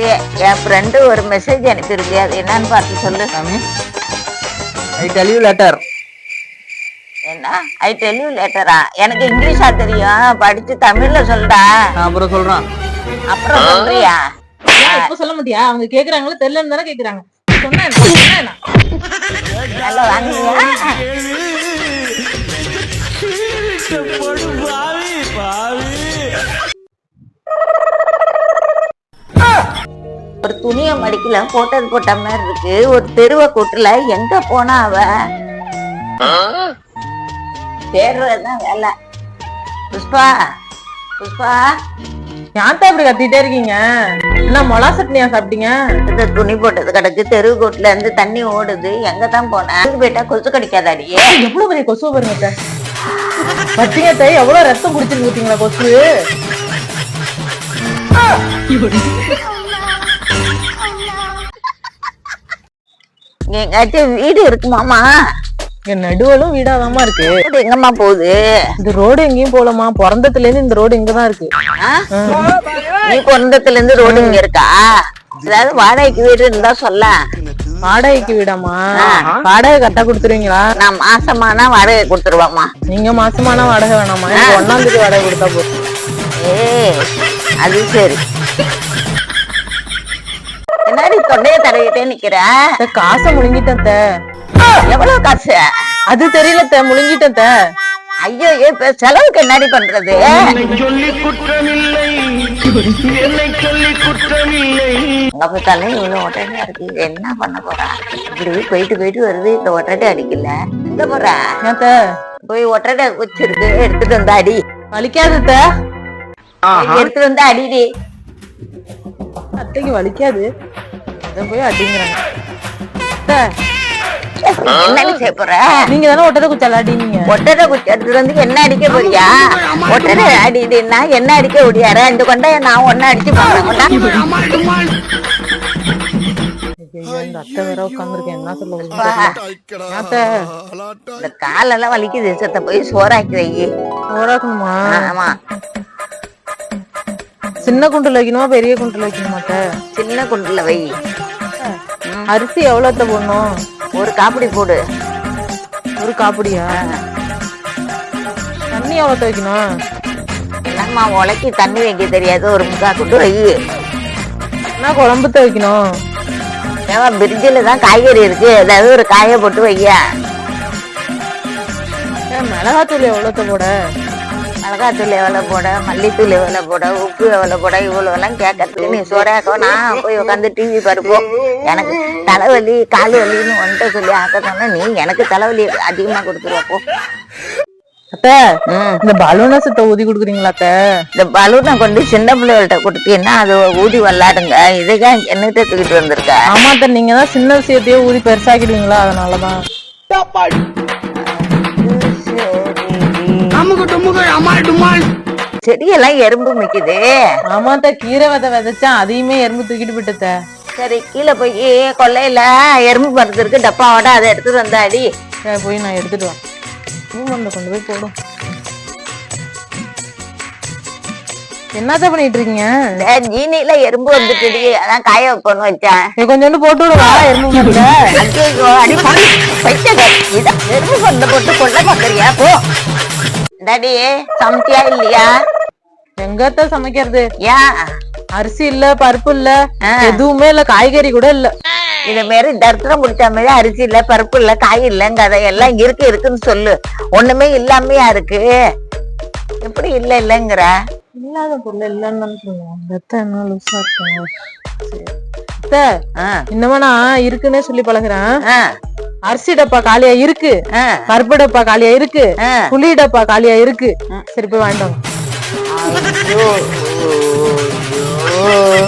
தம்பி என் ஃப்ரெண்டு ஒரு மெசேஜ் அனுப்பியிருக்கு. அது என்னன்னு பார்த்து சொல்லு. சாமி ஐ டெல் யூ லெட்டர் என்ன? ஐ டெல் யூ லேட்டரா எனக்கு இங்கிலீஷா தெரியும். படிச்சு தமிழ்ல சொல்டா. நான் அப்புறம் சொல்றேன். அப்புறம் சொல்றியா? இப்ப சொல்ல மாட்டியா? அவங்க கேக்குறாங்களா? தெரியலன்னு தானே கேக்குறாங்க. சொன்னா என்ன? சொன்னா என்ன? நல்லா வாங்குவியா ஒரு துணியை மடிக்கல போட்டது போட்ட மாதிரி இருக்கு. ஒரு தெருவை கூட்டுல எங்க போனா அவ? தேடுறதுதான் வேலை. புஷ்பா புஷ்பா. ஏன்டா இப்படி கத்திட்டே இருக்கீங்க? என்ன மொளா சட்னியா சாப்பிட்டீங்க? இந்த துணி போட்டது கிடக்கு தெரு கூட்டுல இருந்து தண்ணி ஓடுது. எங்க தான் போனேன் போயிட்டா கொசு கடிக்காதாடி? எவ்வளவு பெரிய கொசு பாருங்க. பச்சைங்க அத்தை, எவ்வளவு ரத்தம் குடிச்சிருக்கு கொசு? எங்காச்சும் வீடு இருக்குமாமா இங்க நடுவலும் வீடாதாம்மா இருக்கு. எங்கம்மா போகுது? இந்த ரோடு எங்கேயும் போலமா பிறந்ததுல இருந்து இந்த ரோடு இங்கதான் இருக்கு. ஆ? நீ பிறந்ததுல இருந்து ரோடு இங்க இருக்கா? ஏதாவது வாடகைக்கு வீடு இருந்தா சொல்ல. வாடகைக்கு வீடாமா வாடகை கரெக்டா கொடுத்துருவீங்களா? நான் மாசமானா வாடகை கொடுத்துருவாமா நீங்க மாசமான வாடகை வேணாமா எனக்கு ஒன்னாம் தேதி வாடகை கொடுத்தா போதும். ஏ அது சரி. தொண்டைய தடவிட்டே நிக்கிற. காசை முழுங்கிட்டேன். எவ்வளவு காசு? அது தெரியல முழுங்கிட்டேன். ஐயோ இப்ப செலவுக்கு என்னடி பண்றது? சொல்லி குற்றமில்லை. என்னை சொல்லி குற்றமில்லை. அங்க பார்த்தாலும் இவ்வளவு ஒட்டடையா இருக்கு. என்ன பண்ண போறா? இப்படி போயிட்டு போயிட்டு வருது. இந்த ஒட்டடை அடிக்கல. எங்க போறா? போய் ஒட்டடை வச்சிருக்கு. எடுத்துட்டு வந்து அடி. வலிக்காது எடுத்துட்டு வந்து அடிடி. அத்தைக்கு வலிக்காது. அதை போய் அடிங்கிறாங்க. என்னடி செய்ய போற? நீங்க தானே ஒட்டதை குச்சால அடினீங்க. ஒட்டடை குச்சி எடுத்துட்டு வந்து என்ன அடிக்க போறியா? ஒட்டடை அடிடின்னா என்ன அடிக்க முடியாரா இந்த கொண்டா நான் ஒன்னும் அடிச்சு என்ன காலெல்லாம் வலிக்குது. சத்த போய் சோறாக்கி வை. ஓராக்கணுமா ஆமா. சின்ன குண்டுல வைக்கணுமா? பெரிய குண்டுல வைக்கணுமா அத்தை? சின்ன குண்டுல வை. அரிசி எவ்வளவு அத்தை போடணும்? ஒரு காப்பிடி போடு. ஒரு காப்பிடியா? தண்ணி எவ்வளவு வைக்கணும். என்னம்மா உலக்கி தண்ணி வைக்க தெரியாது. ஒரு முக்கா குண்டு வை. என்ன குழம்புத்த வைக்கணும்? ஏமா பிரிட்ஜில் தான் காய்கறி இருக்கு. ஏதாவது ஒரு காயை போட்டு வையா மிளகாத்தூள் எவ்வளவு போட? மிளகாத்தூள் எவ்வளோ போட மல்லித்தூள் எவ்வளோ போட உப்பு எவ்வளோ போட இவ்வளோ எல்லாம் கேட்கறதுக்கு நீ சோறாக்கோ நான் போய் உட்காந்து டிவி பருப்போம் எனக்கு தலைவலி கால் வலின்னு வந்துட்டு சொல்லி ஆக்க சொன்னா நீ எனக்கு தலைவலி அதிகமாக கொடுத்துருவப்போ அத்தை இந்த பலூனை சுத்த ஊதி கொடுக்குறீங்களா அத்தை? இந்த பலூனை கொண்டு சின்ன பிள்ளைகள்கிட்ட கொடுத்தீங்கன்னா அது ஊதி விளாடுங்க இதுதான் என்னகிட்ட தூக்கிட்டு வந்திருக்க? ஆமா அத்தை நீங்க தான் சின்ன விஷயத்தையே ஊதி பெருசாக்கிடுவீங்களா அதனாலதான். அமுக டுமுக அமால் டுமால். செடியெல்லாம் எறும்பு மிக்குது. ஆமா அத்தை கீரை விதை விதைச்சா அதையுமே எறும்பு தூக்கிட்டு போயிட்டு சரி கீழே போய் கொல்லையில எறும்பு மருந்து இருக்கு. டப்பாவோட அதை எடுத்துட்டு வந்த அடி சரி, போய் நான் எடுத்துட்டு வரேன் பூமண்ட கொண்டு போய் போடும் என்னத்த பண்ணிட்டு இருக்கீங்க? ஜீனில எறும்பு வந்துட்டுடி. அதான் காய வைப்போன்னு வச்சேன். கொஞ்சோண்டு போட்டு விடுவா எறும்பு எறும்பு மருந்தை போட்டு கொள்ள பாக்குறியா போ. டாடி சமைச்சியா இல்லையா? எங்கத்த சமைக்கிறது? ஏன் அரிசி இல்ல பருப்பு இல்ல. எதுவுமே இல்ல காய்கறி கூட இல்ல. இது மாரி தரித்திரம் பிடிச்ச மாதிரி அரிசி இல்ல பருப்பு இல்ல காய் இல்லங்க எல்லாம் இருக்கு இருக்குன்னு சொல்லு. ஒண்ணுமே இல்லாமையா இருக்கு. எப்படி இல்ல இல்லங்கிற? இல்லாத பொருள் இல்லன்னு ஆ, இன்னமா நான் இருக்குன்னே சொல்லி பழகுறேன். அரிசி டப்பா காலியா இருக்கு. ஆ, பருப்பு டப்பா காலியா இருக்கு. புளி டப்பா காலியா இருக்கு. சரி போய் வாங்கிட்டு வாங்க. ஐயோ, ஐயோ.